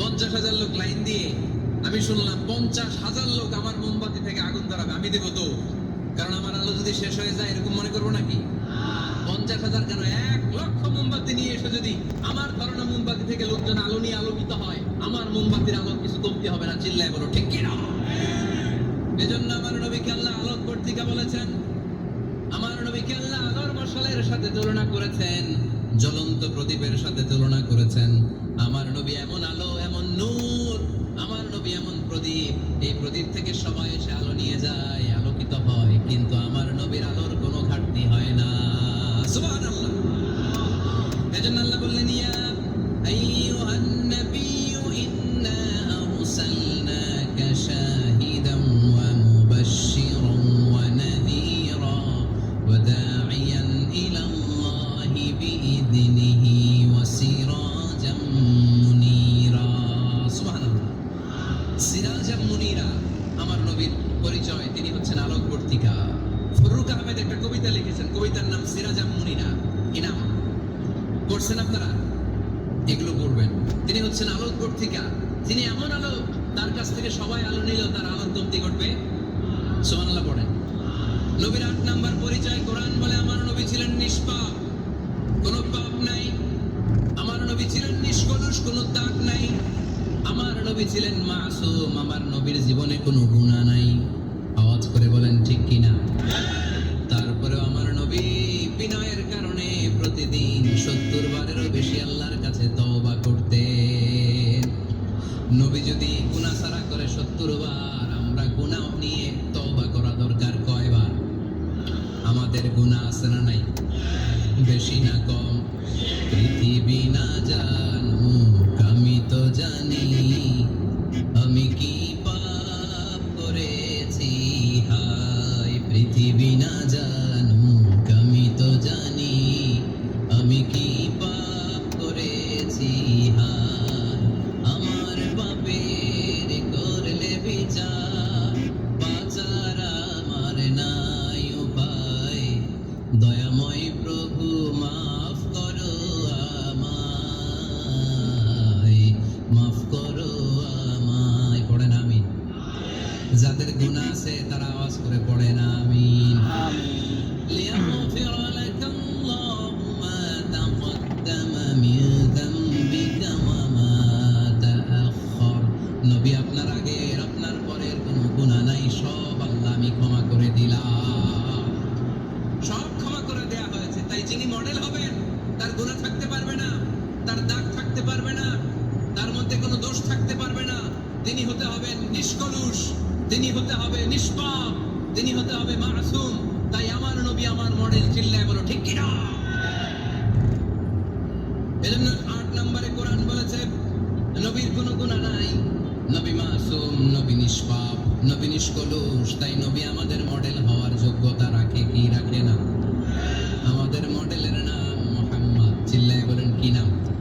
পঞ্চাশ হাজার লোক লাইন দিয়ে আমি শুনলাম পঞ্চাশ হাজার লোক আমার মোমবাতি থেকে আগুন ধরাবে। আমি দেবো তো। কারণ আমার আলো যদি শেষ হয়ে যায়, এরকম মনে করব নাকি? পঞ্চাশ হাজার কেন? এক লক্ষ মোমবাতি নিয়ে এসে যদি। আমার ধরনের মোমবাতি থেকে লোকজন আলো নিয়ে আলোকিত হয়। আমার মোমবাতির আলোর কিছু কমতি হবে না, চিল্লায় বলো, ঠিক কিনা? এজন্য আমার নবীকে আল্লাহ আলোক কর্তিকা বলেছেন, আমার নবীকে আল্লাহ আলোর মশালের সাথে তুলনা করেছেন। জ্বলন্ত প্রদীপের সাথে তুলনা করেছেন। আমার নবী এমন আলো, এমন নূর, আমার নবী এমন প্রদীপ। এই প্রদীপ থেকে সবাই এসে আলো নিয়ে যায়, আলোকিত হয়। কিন্তু আলোকবর্তিকা ফরুক আহমেদ একটা কবিতা লিখেছেন। কবিতার নাম সিরাজাম মুনীরা। কি নাম? পড়ছেন আপনারা? এগুলো পড়বেন। তিনি হচ্ছেন আলোক বর্তিকা তিনি এমন আলো, তার কাছ থেকে সবাই আলো নিলেও তার আলোর কমতি ঘটবে? সোমানাল্লাহ পড়েন। নবীর আট নাম্বার পরিচয় কোরআন বলে, আমার নবী ছিলেন নিষ্পাপ, কোনো পাপ নাই। আমার নবী ছিলেন নিষ্কলুষ, কোনো দাগ নাই। আমার নবী ছিলেন মাসুম, আমার নবীর জীবনে কোনো গুণা নাই। আওয়াজ করে বলেন, ঠিক কিনা তারপরেও আমার নবী বিনয়ের কারণে প্রতিদিন সত্তর বারেরও বেশি আল্লাহর কাছে তওবা করতেন। নবী যদি গুনাহ সারা করে সত্তর বার, আমরা গুনাহ নিয়ে তওবা করা দরকার কয়বার? আমাদের গুনাহ আছে না নাই? বেশি না কম? পৃথিবী না জানুক, আমি তো জানি। sí. নবী আপনার আগের আপনার পরের কোনো গুণা নাই, সব আল্লাহ আমি ক্ষমা করে দিলাম। সব ক্ষমা করে দেয়া হয়েছে। তাই যিনি মডেল হবেন, তার গুণা থাকতে পারবে না, তার দাগ থাকতে পারবে না, তার মধ্যে কোনো দোষ থাকতে পারবে না। তিনি হতে হবেন নিষ্কলুষ, তিনি হতে হবে নিষ্পাপ, তিনি হতে হবে মাসুম। তাই আমার নবী আমার মডেল চিল্লায় বলো, ঠিক কিনা? এজন্য আট নম্বরে কোরআন বলেছে, নবীর কোনো গুণা নাই। নবী মাসুম, নবী নিষ্পাপ, নবী নিষ্কলুষ, তাই নবী আমাদের মডেল হওয়ার যোগ্যতা রাখে কি রাখে না? আমাদের মডেলের নাম মোহাম্মদ। চিল্লায় বলেন কি নাম?